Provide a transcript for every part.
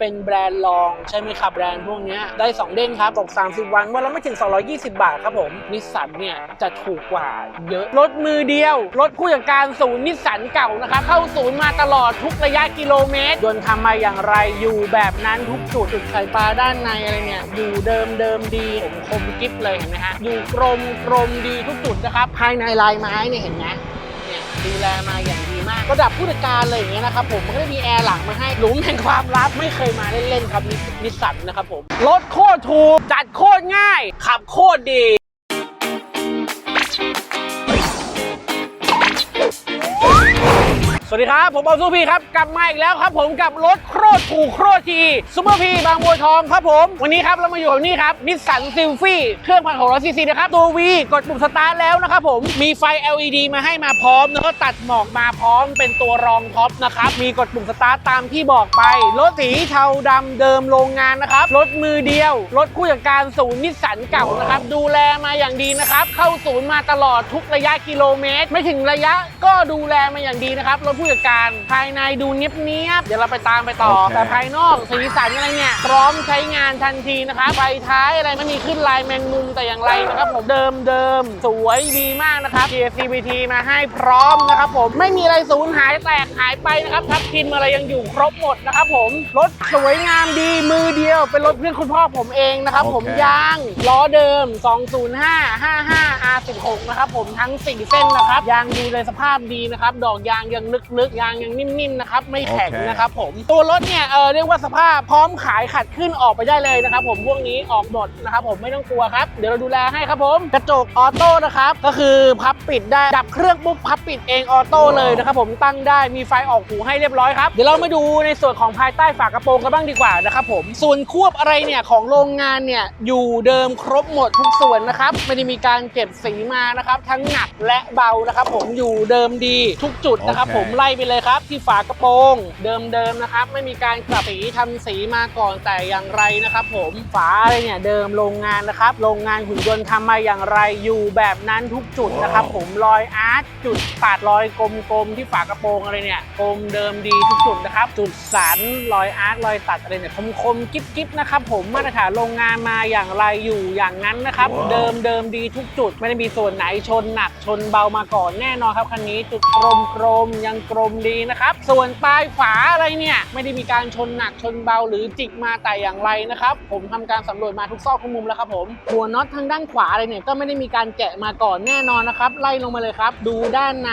เป็นแบรนด์รองใช่ไหมครับแบรนด์พวกนี้ได้ 2 เด้งครับตก 30 วันวันละไม่ถึง 220 บาทครับผมนิสสันเนี่ยจะถูกกว่าเยอะรถมือเดียวรถผู้จัดการศูนย์นิสสันเก่านะครับเข้าศูนย์มาตลอดทุกระยะกิโลเมตรยนต์ทำมาอย่างไรอยู่แบบนั้นทุกจุดจุดไข่ปลาด้านในอะไรเนี่ยอยู่เดิมเดิมดีผมคมกิฟเลยเห็นไหมฮะอยู่กรมกรมดีทุกจุดนะครับภายในลายไม้เนี่ยเห็นไหมเนี่ยดูแลมาอย่าง มาก ระดับผู้จัดการเลยอย่างเงี้ยนะครับผมมันก็ได้มีแอร์หลังมาให้หลุมแห่งความลับไม่เคยมาเล่นๆครับนินิสสันนะครับผมรถโคตรถูกจัดโคตรง่าย ขับโคตรดี วัสดีครับ ผมบอลซูพีครับ กลับมาอีกแล้วครับผมกับรถโคตรถูกโคตรทีซูเปอร์พีบางบัวทองครับผม วันนี้ครับเรามาอยู่กับนี่ครับนิสสันซิลฟี่เครื่องพันหกร้อยซีซีนะครับ ตัว V กดปุ่มสตาร์ทแล้วนะครับผมมีไฟ LED มาให้มาพร้อมแล้วก็ตัดหมอกมาพร้อมเป็นตัวรองท็อปนะครับ มีกดปุ่มสตาร์ทตามที่บอกไป รถสีเทาดำเดิมโรงงานนะครับ รถมือเดียว รถผู้จัดการศูนย์นิสสันเก่านะครับดูแลมาอย่างดีนะครับเข้าศูนย์มาตลอดทุกระยะกิโลเมตร ไม่ถึงระยะก็ดูแลมาอย่างดีนะครับรถผู้จัดการ ภายในดูเนียบๆเดี๋ยวเราไปตามไปต่อโอเคแต่ภายนอกสีสันอะไรเนี่ยพร้อมใช้งานทันทีนะครับไฟท้ายอะไรไม่มีขึ้นลายแมงมุมแต่อย่างไรนะครับผมเดิมเดิมๆสวยดีมากนะครับ GCVT มาให้พร้อมนะครับผมไม่มีอะไรสูญหายแตกหายไปนะครับทับทิมอะไรยังอยู่ครบหมดนะครับผมรถสวยงามดีมือเดียวเป็นรถเพื่อนคุณพ่อผมเองนะครับผมโอเคยางล้อเดิม 205 55 R16 นะครับผมทั้ง 4 เส้นนะครับยางดูในสภาพดีนะครับดอกยางยังลึกๆยางยังนิ่มๆนะครับไม่แข็งโอเคนะครับผมตัวรถเนี่ยเออเรียกว่าสภาพพร้อมขายขัดขึ้นออกไปได้เลยนะครับผมพวกนี้ออกหมดนะครับผมไม่ต้องกลัวครับเดี๋ยวเราดูแลให้ครับผมกระจกออโต้นะครับก็คือพับปิดได้ดับเครื่องปุ๊บพับปิดเองออโต้เลยนะครับผมตั้งได้มีไฟออกหูให้เรียบร้อยครับเดี๋ยวเรามาดูในส่วนของภายใต้ฝากระโปรงกันบ้างดีกว่านะครับผมส่วนควบอะไรเนี่ยของโรงงานเนี่ยอยู่เดิมครบหมดทุกส่วนนะครับไม่ได้มีการเก็บสีมานะครับทั้งหนักและเบานะครับผมอยู่เดิมดีทุกจุดนะครับโอเคผมไล่ไปเลยครับ ที่ฝากระโปรง เดิมๆนะครับ ไม่มีการกลับสีทำสีมาก่อนแต่อย่างไรนะครับ ผมฝาอะไรเนี่ยเดิมโรงงานนะครับ โรงงานหุ่นยนต์ทำมาอย่างไรอยู่แบบนั้นทุกจุดนะครับ ผมรอยอาร์ตจุดปาดรอยกลมๆที่ฝากระโปรงอะไรเนี่ยกลมเดิมดีทุกจุดนะครับ จุดสันรอยอาร์ตรอยตัดอะไรเนี่ยคมๆกิ๊บๆนะครับ ผมมาตรฐานโรงงานมาอย่างไรอยู่อย่างนั้นนะครับ เดิมเดิมดีทุกจุด ไม่ได้มีส่วนไหนชนหนักชนเบามาก่อนแน่นอนครับคันนี้จุดกลมกลมๆยังกลมดีนะครับ ส่วนปลายฝาอะไรเนี่ยไม่ได้มีการชนหนักชนเบาหรือจิกมาแต่อย่างไรนะครับ ผมทำการสำรวจมาทุกซอกทุกมุมแล้วครับผมหัวน็อตทางด้านขวาอะไรเนี่ยก็ไม่ได้มีการแกะมาก่อนแน่นอนนะครับ ไล่ลงมาเลยครับ ดูด้านใน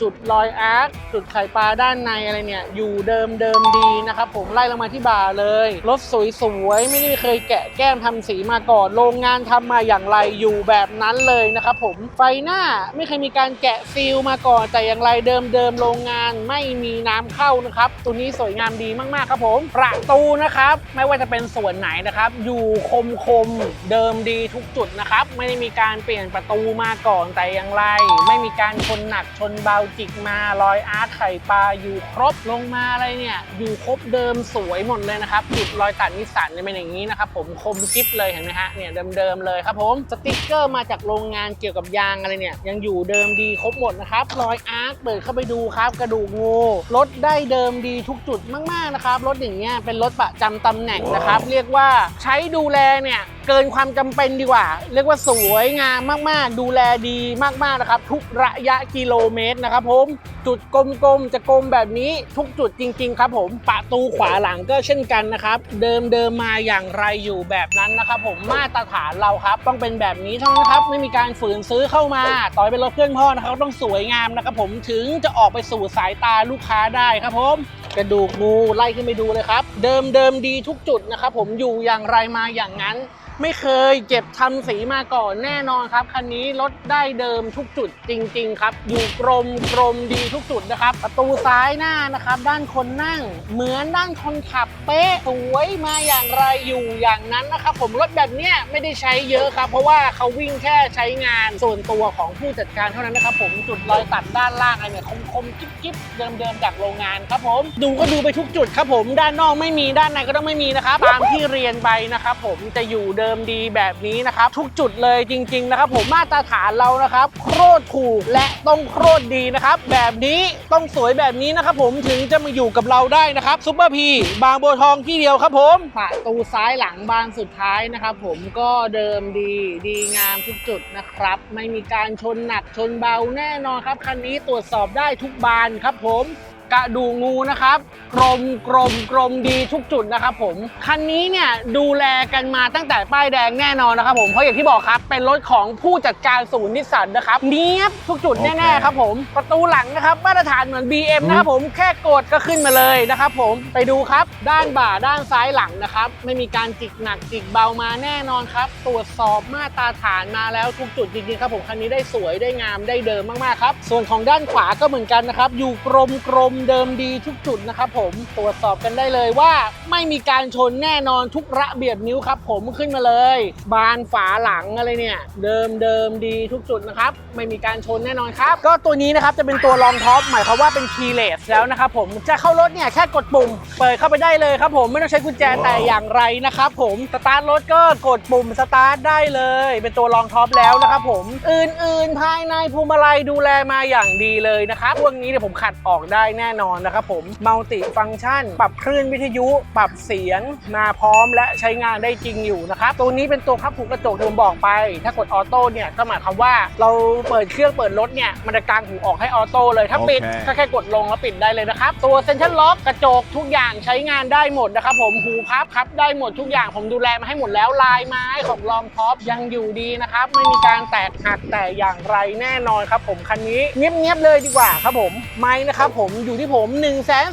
จุดรอยอาร์คจุดไข่ปลาด้านในอะไรเนี่ยอยู่เดิมเดิมดีนะครับผมไล่ลงมาที่บ่าเลยรถสวยๆไม่ได้เคยแกะแก้มทำสีมาก่อน โรงงานทำมาอย่างไรอยู่แบบนั้นเลยนะครับผมไฟหน้าไม่เคยมีการแกะซีลมาก่อนแต่อย่างไรเดิมเดิมโรงงานไม่มีน้ำเข้านะครับ ตัวนี้สวยงามดีมากๆครับผม ประตูนะครับ ไม่ว่าจะเป็นส่วนไหนนะครับ อยู่คมคมเดิมดีทุกจุดนะครับ ไม่ได้มีการเปลี่ยนประตูมาก่อนแต่อย่างไร ไม่มีการชนหนักชนเบาจิกมารอยอาร์ตไข่ปลาอยู่ครบลงมาอะไรเนี่ย อยู่ครบเดิมสวยหมดเลยนะครับจุดรอยตัดนิสสันเป็นอย่างนี้นะครับผมคมกริบเลยเห็นไหมฮะเนี่ยเดิมๆเลยครับผมสติกเกอร์มาจากโรงงานเกี่ยวกับยางอะไรเนี่ยยังอยู่เดิมดีครบหมดนะครับรอยอาร์คเปิดเข้าไปดูครับกระดูกงูรถได้เดิมดีทุกจุดมากๆนะครับรถอย่างเงี้ยเป็นรถประจำตำแหน่งนะครับ เรียกว่าใช้ดูแลเนี่ยเกินความจำเป็นดีกว่า เรียกว่าสวยงามมากๆ ดูแลดีมากๆนะครับ ทุกระยะกิโลเมตรนะครับผมจุดกลมๆจะกลมแบบนี้ทุกจุดจริง ๆ ครับผมประตูขวาหลังก็เช่นกันนะครับ เดิมเดิมมาอย่างไรอยู่แบบนั้นนะครับ ผมมาตรฐานเราครับ ต้องเป็นแบบนี้เท่านั้นครับ ไม่มีการฝืนซื้อเข้ามา ต่อให้เป็นรถเพื่อนพ่อนะครับต้องสวยงามนะครับ ผมถึงจะออกไปสู่สายตาลูกค้าได้ครับผมกระดูกงูไล่ขึ้นไปดูเลยครับ เดิมเดิมดีทุกจุดนะครับ ผมอยู่อย่างไรมาอย่างนั้น ไม่เคยเก็บทำสีมาก่อนแน่นอนครับ คันนี้รถได้เดิมทุกจุดจริง ๆ ครับ อยู่กรมกรมดีทุกจุดนะครับ ประตูซ้ายหน้านะครับ ด้านคนนั่ง เหมือนด้านคนขับเป๊ะสวยมาอย่างไรอยู่อย่างนั้นนะครับผมรถแบบเนี้ยไม่ได้ใช้เยอะครับ เพราะว่าเขาวิ่งแค่ใช้งานส่วนตัวของผู้จัดการเท่านั้นนะครับ ผมจุดรอยตัดด้านล่างอะไรเนี่ยคมๆกิ๊บๆเดิมๆจากโรงงานครับผมดูก็ดูไปทุกจุดครับผมด้านนอกไม่มีด้านในก็ต้องไม่มีนะครับตามที่เรียนไปนะครับผมจะอยู่เดิมมดีแบบนี้นะครับ ทุกจุดเลยจริง ๆ นะครับ ผมมาตรฐานเรานะครับ โคตรถูกและต้องโคตรดีนะครับ แบบนี้ต้องสวยแบบนี้นะครับ ผมถึงจะมาอยู่กับเราได้นะครับซุปเปอร์พีบางบัวทองที่เดียวครับผมประตูซ้ายหลังบานสุดท้ายนะครับ ผมก็เดิมดีดีงามทุกจุดนะครับ ไม่มีการชนหนักชนเบาแน่นอนครับคันนี้ตรวจสอบได้ทุกบานครับผม กระดูงูนะครับ กรมกรมกรมดีทุกจุดนะครับผม คันนี้เนี่ยดูแลกันมาตั้งแต่ป้ายแดงแน่นอนนะครับผม เพราะอย่างที่บอกครับ เป็นรถของผู้จัดการศูนย์นิสสันนะครับ เนี้ยบทุกจุดแน่ๆครับผม ประตูหลังนะครับมาตรฐานเหมือน BM นะครับผม แค่กดก็ขึ้นมาเลยนะครับผม ไปดูครับ ด้านบ่าด้านซ้ายหลังนะครับ ไม่มีการจิกหนักจิกเบามาแน่นอนครับ ตรวจสอบมาตรฐานมาแล้วทุกจุดจริงๆครับผม คันนี้ได้สวยได้งามได้เดิมมากๆครับ ส่วนของด้านขวาก็เหมือนกันนะครับ อยู่กรมกรมเดิมดีทุกจุดนะครับผมตรวจสอบกันได้เลยว่าไม่มีการชนแน่นอนทุกระเบียบนิ้วครับ ผมขึ้นมาเลย บานฝาหลังอะไรเนี่ย เดิมเดิมดีทุกจุดนะครับไม่มีการชนแน่นอนครับ ก็ตัวนี้นะครับจะเป็นตัวรองท็อปหมายความว่าเป็นคีย์เลสแล้วนะครับผมจะเข้ารถเนี่ยแค่กดปุ่ม เปิดเข้าไปได้เลยครับผมไม่ต้องใช้กุญแจแต่อย่างไรนะครับผมสตาร์ทรถก็กดปุ่มสตาร์ทได้เลย เป็นตัวรองท็อปแล้วนะครับผมอื่น ๆ ภายในพวงมาลัยดูแลมาอย่างดีเลยนะครับพวกนี้เนี่ยผมขัดออกได้แน่นอนนะครับผมมัลติฟังก์ชัน ปรับคลื่นวิทยุ ปรับเสียง มาพร้อมและใช้งานได้จริงอยู่นะครับตัวนี้เป็นตัวพับผูกกระจกที่ผมบอกไป ถ้ากดออโต้เนี่ยก็หมายความว่าเราเปิดเครื่องเปิดรถเนี่ยมันจะกางหูออกให้ออโต้เลยถ้าปิดโอเคก็แค่กดลงแล้วปิดได้เลยนะครับตัวเซ็นทรัลล็อกกระจกทุกอย่างใช้งานได้หมดนะครับผมหูพับครับได้หมดทุกอย่างผมดูแลมาให้หมดแล้วลายไม้ของลองท็อปยังอยู่ดีนะครับไม่มีการแตกหักแต่อย่างไรแน่นอนครับผมคันนี้เงียบๆเลยดีกว่าครับผมไม้นะครับผมอยู่ที่ผม 1 4 2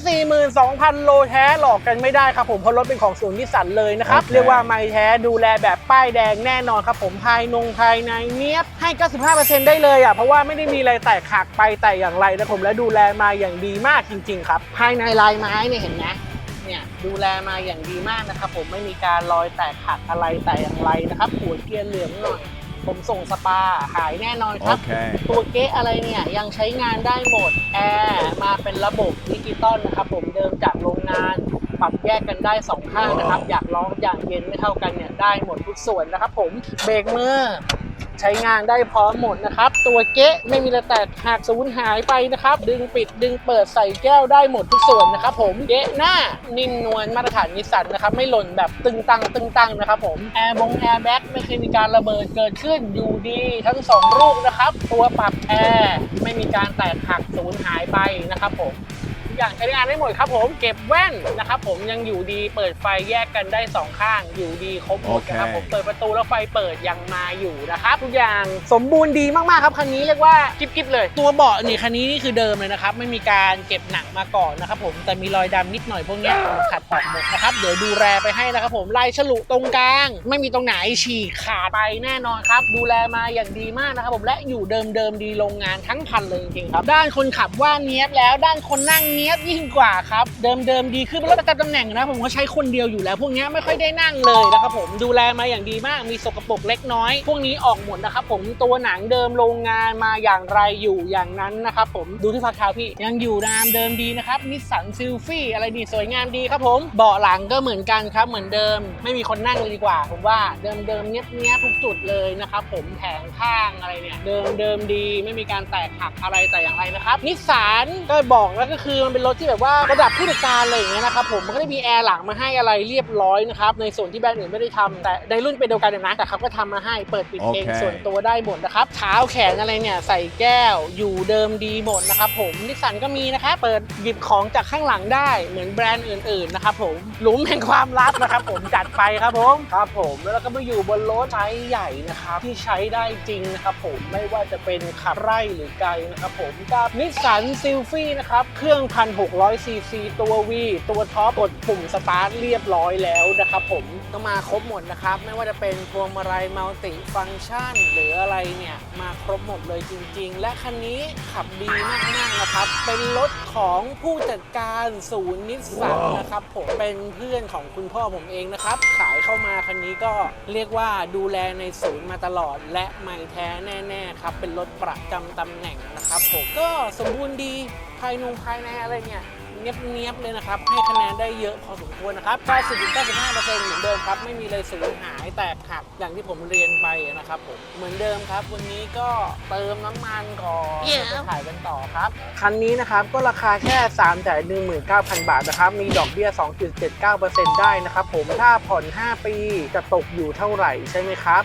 0 0 0 โลแท้หลอกกันไม่ได้ครับผมเพราะรถเป็นของศูนย์นิสสันเลยนะครับโอเคเรียกว่าไม้แท้ดูแลแบบป้ายแดงแน่นอนครับผมภายนงภายในเนียบให้ 95%ได้เลยอะเพราะว่าไม่ได้มีอะไรแตกหักไปแต่อย่างไรนะผมและดูแลมาอย่างดีมากจริง ๆ ครับ ภายในลายไม้เนี่ยเห็นไหมเนี่ยดูแลมาอย่างดีมากนะครับผมไม่มีการรอยแตกหักอะไรแต่อย่างไรนะครับหัวเกียร์เหลืองหน่อย ผมส่งสปาหายแน่นอนครับ Okay. ตัวเก๊ะอะไรเนี่ย ยังใช้งานได้หมด แอร์มาเป็นระบบดิจิตอลนะครับ ผมเดิมจากโรงงานปรับแยกกันได้สองข้างนะครับ อยากร้อนอยากเย็นไม่เท่ากันเนี่ยได้หมดทุกส่วนนะครับผมเบรกมือ ใช้งานได้พร้อมหมดนะครับ ตัวเก๊ะไม่มีอะไรแตกหักสูญหายไปนะครับ ดึงปิดดึงเปิดใส่แก้วได้หมดทุกส่วนนะครับผมเก๊ะหน้านิ่มนวลมาตรฐานนิสสันนะครับ ไม่หล่นแบบตึงตังตึงตังนะครับผมแอร์บงแอร์แบ็กไม่เคยมีการระเบิดเกิดขึ้นอยู่ดีทั้งสองลูกนะครับ ตัวปรับแอร์ไม่มีการแตกหักสูญหายไปนะครับผม อย่างใช้งานได้หมดครับผมเก็บแว่นนะครับผมยังอยู่ดีเปิดไฟแยกกันได้สองข้างอยู่ดีครบหมดนะครับโอเคผมเปิดประตูแล้วไฟเปิดยังมาอยู่นะครับทุกอย่างสมบูรณ์ดีมากๆครับคันนี้เรียกว่ากิ๊บๆเลย ตัวเบาะนี่คันนี้นี่คือเดิมเลยนะครับไม่มีการเก็บหนังมาก่อนนะครับผมแต่มีรอยดำนิดหน่อยพวกเนี้ยผมขัดออกหมดนะครับเดี๋ยวดูแลไปให้นะครับผมลายฉลุตรงกลาง ไม่มีตรงไหนฉีกขาดไปแน่นอนครับ ดูแลมาอย่างดีมากนะครับผมและอยู่เดิมๆดีโรงงานทั้งคันเลยจริงๆครับ ด้านคนขับว่าเนี้ยบแล้วด้านคนนั่งเนี้ยบยิ่งกว่าครับ เดิมๆดีคือเป็นรถประจำตำแหน่งนะผมก็ใช้คนเดียวอยู่แล้ว พวกนี้ไม่ค่อยได้นั่งเลยนะครับผมดูแลมาอย่างดีมากมีสกปรกเล็กน้อย พวกนี้ออกหมดนะครับผมตัวหนังเดิมโรงงานมาอย่างไรอยู่อย่างนั้นนะครับผมดูที่พักเท้าพี่ยังอยู่นามเดิมดีนะครับนิสสันซิลฟี่อะไรดีสวยงามดีครับผมเบาะหลังก็เหมือนกันครับเหมือนเดิม ไม่มีคนนั่งเลยดีกว่า ผมว่าเดิมเดิมเนี้ยเนี้ยทุกจุดเลยนะครับผมแผงข้างอะไรเนี่ยเดิมเดิมดีไม่มีการแตกหักอะไรแต่อย่างไรนะครับนิสสันก็บอกแล้วก็คือมันเป็นรถที่แบบว่าระดับผู้จัดการอะไรอย่างเงี้ยนะครับผมมันก็ได้มีแอร์หลังมาให้อะไรเรียบร้อยนะครับในส่วนที่แบรนด์อื่นไม่ได้ทำแต่ในรุ่นเป็นเดียวกันนะแต่เขาก็ทำมาให้เปิดปิดเองโอเคส่วนตัวได้หมดนะครับเท้าแขนอะไรเนี่ยใส่แก้วอยู่เดิมดีหมดนะครับผมนิสสันก็มีนะครับเปิดหยิบของจากข้างหลังได้เหมือนแบรนด์อื่นๆนะครับผมหลุมแห่งความลับนะครับผมจัดไปครับผมครับผมแล้วเราก็มาอยู่บนรถไซส์ใหญ่นะครับที่ใช้ได้จริงนะครับผมไม่ว่าจะเป็นขับไร่หรือไกลนะครับผมกับนิสสันซิลฟี่นะครับเครื่อง1,600 ซีซีตัว V ตัวท็อปกดปุ่มสตาร์ทเรียบร้อยแล้วนะครับผมก็มาครบหมดนะครับ ไม่ว่าจะเป็นพวงมาลัยมัลติฟังก์ชัน หรืออะไรเนี่ย มาครบหมดเลยจริง ๆ และคันนี้ขับดีมากๆนะครับ เป็นรถของผู้จัดการศูนย์นิสสันนะครับผมเป็นเพื่อนของคุณพ่อผมเองนะครับ ขายเข้ามาคันนี้ก็เรียกว่าดูแลในศูนย์มาตลอด และไม่แท้แน่ ๆ ครับ เป็นรถประจำตำแหน่งนะครับผมก็สมบูรณ์ดี ภายนุ่งภายในอะไรเนี่ย เนียบๆเลยนะครับ ให้คะแนนได้เยอะพอสมควรนะครับ 90-95%เหมือนเดิมครับ ไม่มีเลยสูญหายแตกหักอย่างที่ผมเรียนไปนะครับผม เหมือนเดิมครับ วันนี้ก็เติมน้ำมันก่อน Yeah จะถ่ายกันต่อครับ คันนี้นะครับก็ราคาแค่3 1 9 0 0 0บาทนะครับ มีดอกเบี้ย 2.79%ได้นะครับผม ถ้าผ่อน 5 ปีจะตกอยู่เท่าไหร่ใช่ไหมครับ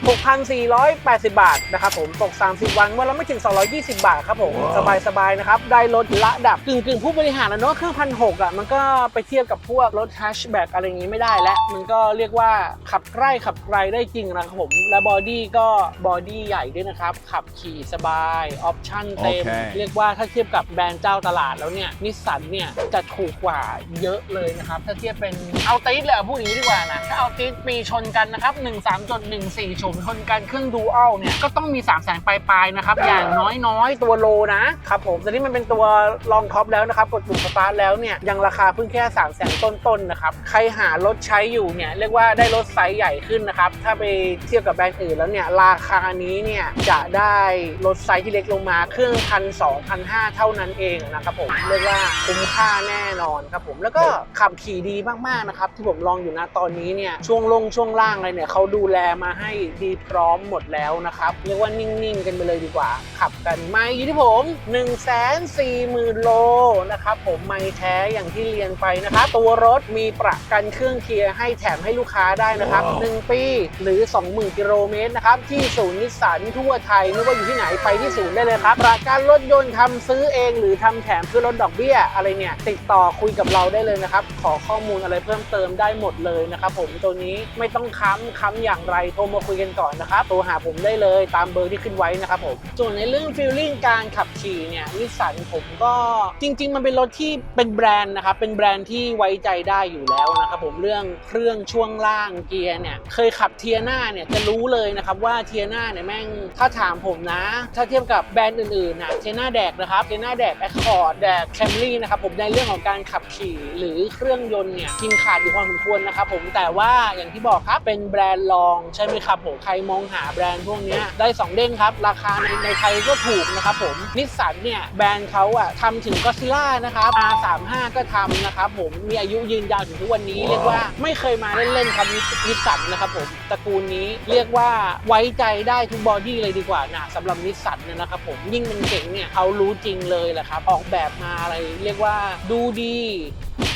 6,480 บาทนะครับผม ตก 30 วันวันละไม่ถึง 220 บาทครับผม สบายๆนะครับ ได้รถระดับกึ่งกึ่งๆ ผู้บริหารแล้วเนอะเครื่องพันหกอะมันก็ไปเทียบกับพวกรถแฮชแบ็กอะไรอย่างนี้ไม่ได้แล้วมันก็เรียกว่าขับใกล้ขับไกลได้จริงนะครับผม และบอดี้ก็บอดี้ใหญ่ด้วยนะครับ ขับขี่สบาย ออปชั่นเต็มโอเคเรียกว่าถ้าเทียบกับแบรนด์เจ้าตลาดแล้วเนี่ยนิสสันเนี่ยจะถูกกว่าเยอะเลยนะครับ ถ้าเทียบเป็นเอาติสเลยอะพูดอย่างนี้ดีกว่านะถ้าเอาติสปีชนกันนะครับ 13.14 ชมชนกันเครื่องดูอัลเนี่ยก็ต้องมี 3 0 0แสนปลายๆนะครับอย่างน้อยๆตัวโลนะครับผมแต่นี่มันเป็นตัวลองท็อปแล้วนะครับกดปุ่มสตาร์ทแล้วเนี่ยยังราคาเพิ่งแค่3 0 0แสนต้นๆนะครับใครหารถใช้อยู่เนี่ยเรียกว่าได้รถไซส์ใหญ่ขึ้นนะครับถ้าไปเทียบกับแบรนด์อื่นแล้วเนี่ยราคานี้เนี่ยจะได้รถไซส์ที่เล็กลงมาเครื่องพันสองพันห้าเท่านั้นเองนะครับผมเรียกว่าคุ้มค่าแน่นอนครับผมแล้วก็ขับขี่ดีมากๆนะครับที่ผมลองอยู่นะตอนนี้เนี่ยช่วงลงช่วงล่างอะไรเนี่ยเขาดูแลมาให้ดีพร้อมหมดแล้วนะครับเรียกว่านิ่งๆ กันไปเลยดีกว่า ขับกันไม่อยู่ที่ผม 1 4 0 0 0 0โล นะครับผมไม่แท้อย่างที่เรียนไปนะครับตัวรถมีประกันเครื่องเคลียร์ให้แถมให้ลูกค้าได้นะครับว้าว1ปีหรือ 20,000กิโลเมตรนะครับที่ศูนย์นิสสันทั่วไทยไม่ว่าอยู่ที่ไหนไปที่ศูนย์ได้เลยครับประกันรถยนต์ทำซื้อเองหรือทำแถมเพื่อลดดอกเบี้ยอะไรเนี่ยติดต่อคุยกับเราได้เลยนะครับ ขอข้อมูลอะไรเพิ่มเติมได้หมดเลยนะครับผมตัวนี้ไม่ต้องค้ำค้ำอย่างไรโทรมาคุยกันก่อนนะครับโทรหาผมได้เลยตามเบอร์ที่ขึ้นไว้นะครับผมส่วนในเรื่องฟีลลิ่งการขับขี่เนี่ยนิสสันผมก็จริงๆ มันเป็นรถที่เป็นแบรนด์นะครับเป็นแบรนด์ที่ไว้ใจได้อยู่แล้วนะครับผมเรื่องเครื่องช่วงล่างเกียร์เนี่ยเคยขับเทียนาเนี่ยจะรู้เลยนะครับว่าเทียนาเนี่ยแม่งถ้าถามผมนะ ถ้าเทียบกับแบรนด์อื่นๆนะเทียนาแดกนะครับเทียนาแดกแอคคอร์ดแดกแคมรี่นะครับผมในเรื่องของการขับขี่หรือเครื่องยนต์เนี่ยกินขาดอยู่พอสมควรนะครับผมแต่ว่าอย่างที่บอกครับเป็นแบรนด์รองใช่ไหมครับผมใครมองหาแบรนด์พวกนี้ได้สองเด้งครับราคาในในไทยก็ถูกนะครับผมนิสสันเนี่ยแบรนด์เขาอะทำถึงก็ซิล่านะครับ R35 ก็ทำนะครับผมมีอายุยืนยาวถึงทุกวันนี้ เรียกว่าไม่เคยมาเล่นๆครับนิสสันนะครับผมตระกูลนี้เรียกว่าไว้ใจได้ทุกบอดี้เลยดีกว่านะสำหรับนิสสันเนี่ยนะครับผมยิ่งมันเก่งเนี่ยเขารู้จริงเลยแหละครับออกแบบมาอะไรเรียกว่าดูดี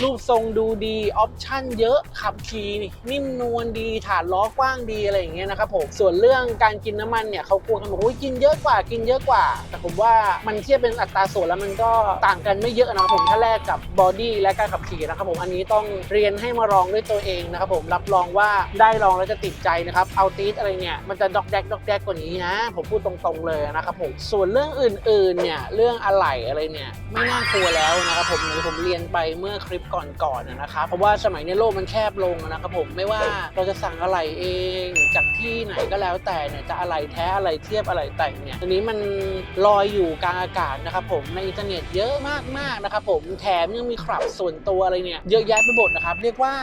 รูปทรงดูดี ออปชั่นเยอะขับขี่นิ่มนวลดีฐานล้อกว้างดีอะไรอย่างเงี้ยนะครับผมส่วนเรื่องการกินน้ำมันเนี่ยเขากลัวกันบอกว่ากินเยอะกว่ากินเยอะกว่า แต่ผมว่ามันเทียบเป็นอัตราส่วนแล้วมันก็ต่างกันไม่เยอะนะครับผมถ้าแลกกับบอดี้และการขับขี่นะครับผมอันนี้ต้องเรียนให้มาลองด้วยตัวเองนะครับผมรับรองว่าได้ลองแล้วจะติดใจนะครับเอาตีสอะไรเนี่ยมันจะดอกแดกดอกแดกกว่านี้นะผมพูดตรงๆเลยนะครับผมส่วนเรื่องอื่นๆเนี่ยเรื่องอะไหล่อะไรเนี่ยไม่น่ากลัวแล้วนะครับผมอย่างที่ผมเรียนไปเมื่อคลิปก่อนๆนะครับเพราะว่าสมัยนี้โลกมันแคบลงนะครับผมไม่ว่าเราจะสั่งอะไหล่เองจากที่ไหนก็แล้วแต่เนี่ยจะอะไหล่แท้อะไหล่เทียบอะไหล่แต่งเนี่ยอันนี้มันลอยอยู่กลางอากาศนะครับผมในอินเทอร์เน็ตเยอะมากๆนะครับผมแถมยังมีคลับส่วนตัวอะไรเนี่ยเยอะแยะไปหมดนะครับเรียกว่า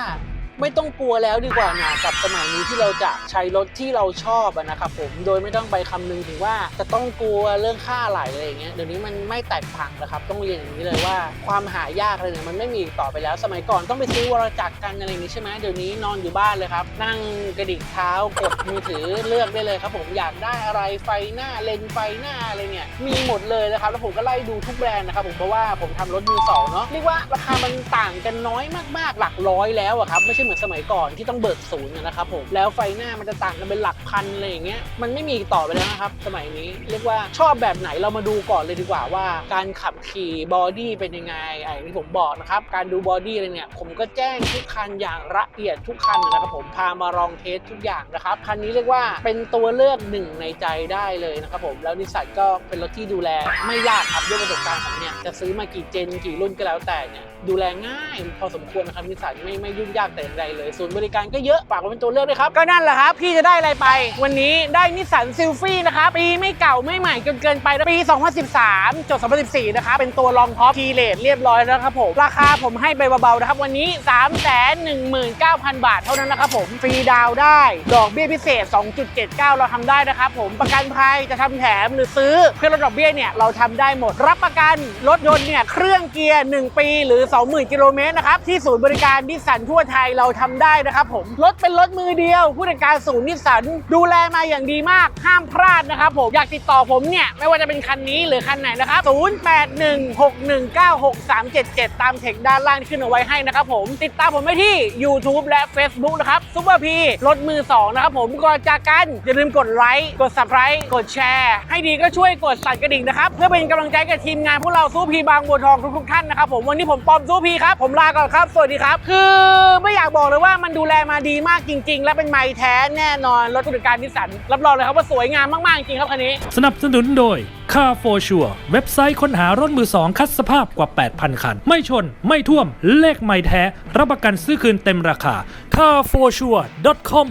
ไม่ต้องกลัวแล้วดีกว่านะกับสมัยนี้ที่เราจะใช้รถที่เราชอบนะครับผมโดยไม่ต้องไปคำนึงถึงว่าจะต้องกลัวเรื่องค่าไหลอะไรอย่างเงี้ยเดี๋ยวนี้มันไม่แตกต่างนะครับต้องเรียนอย่างนี้เลยว่าความหายากอะไรเนี่ยมันไม่มีต่อไปแล้ว สมัยก่อนต้องไปซื้อวรจักรกันอะไรอย่างนี้ใช่ไหมเดี๋ยวนี้นอนอยู่บ้านเลยครับ นั่งกระดิกเท้ากดมือถือเลือกได้เลยครับ ผมอยากได้อะไรไฟหน้าเลนไฟหน้าอะไรเนี่ยมีหมดเลยนะครับแล้วผมก็ไล่ดูทุกแบรนด์นะครับผมเพราะว่าผมทำรถมือสองเนาะเรียกว่าราคามันต่างกันน้อยมากๆหลักร้อยแล้วอะครับไม่ใช่เหมือนสมัยก่อนที่ต้องเบิกศูนย์นะครับผมแล้วไฟหน้ามันจะต่างกันเป็นหลักพันอะไรอย่างเงี้ยมันไม่มีต่อไปแล้วนะครับ สมัยนี้เรียกว่าชอบแบบไหนเรามาดูก่อนเลยดีกว่าว่า การขับขี่บอดี้เป็นยังไงไอ้ที่ผมบอกนะครับการดูบอดี้อะไรเนี่ยผมก็แจ้งทุกคันอย่างละเอียดทุกคันนะครับผมพามาลองเทสทุกอย่างนะครับคันนี้เรียกว่าเป็นตัวเลือกหนึ่งในใจได้เลยนะครับผมแล้วนิสสันก็เป็นรถที่ดูแลไม่ยากครับด้วยประสบการณ์ของเนี่ยจะซื้อมากี่เจนกี่รุ่นก็แล้วแต่เนี่ยดูแลง่ายพอสมควรนะครับนิสสันไม่ไม่ยุ่งยากแต่ใดเลยศูนย์บริการก็เยอะฝากไว้เป็นตัวเลือกด้วยครับ ก็นั่นแหละครับ พี่จะได้อะไรไป วันนี้ได้นิสสันซิลฟี่นะครับปีไม่เก่าไม่ใหม่จนเกินไปนะปี 2013จด2014นะครับเป็นตัวรองท็อปทีเลทเรียบร้อยแล้วครับผมราคาผมให้ไปเบาๆนะครับวันนี้ 319,000 บาท เท่านั้นนะครับผมฟรีดาวได้ ดอกเบี้ยพิเศษ 2.79 เราทำได้นะครับผมประกันภัยจะทำแถมหรือซื้อเพื่อลดดอกเบี้ยเนี่ยเราทำได้หมดรับประกันรถยนต์เนี่ยเครื่องเกียร์ 1 ปีหรือ 20,000 กิโลเมตรนะครับที่ศูนย์บริการนิสันทั่วไทยเราราทำได้นะครับผมรถเป็นรถมือเดียว ผู้จัดการศูนย์นิสสันดูแลมาอย่างดีมากห้ามพลาดนะครับผมอยากติดต่อผมเนี่ยไม่ว่าจะเป็นคันนี้หรือคันไหนนะครับ 0816196377 ตามเทคด้านล่างที่ขึ้นเอาไว้ให้นะครับผมติดตามผมได้ที่ YouTube และ Facebook นะครับซุปเปอร์พีรถมือ 2 นะครับผมก่อนจากกันอย่าลืมกดไลค์กด Subscribe กดแชร์ ให้ดีก็ช่วยกดสั่นกระดิ่งนะครับ เพื่อเป็นกำลังใจกับทีมงานพวกเราซูพีบางบัวทองทุกๆท่านนะครับผมวันนี้ผมปอมซูพีครับผมลาก่อนครับ สวัสดีครับ คือไม่อยากบอกเลยว่ามันดูแลมาดีมากจริง ๆ และเป็นไม้แท้แน่นอนรถบริการนิสสันรับรองเลยครับว่าสวยงามมากๆจริงครับคันนี้ สนับสนุนโดย Car for Sure เว็บไซต์ค้นหารถมือสองคัดสภาพกว่า 8,000 คัน ไม่ชน ไม่ท่วม เลขไม่แท้ รับประกันซื้อคืนเต็มราคา carforsure.com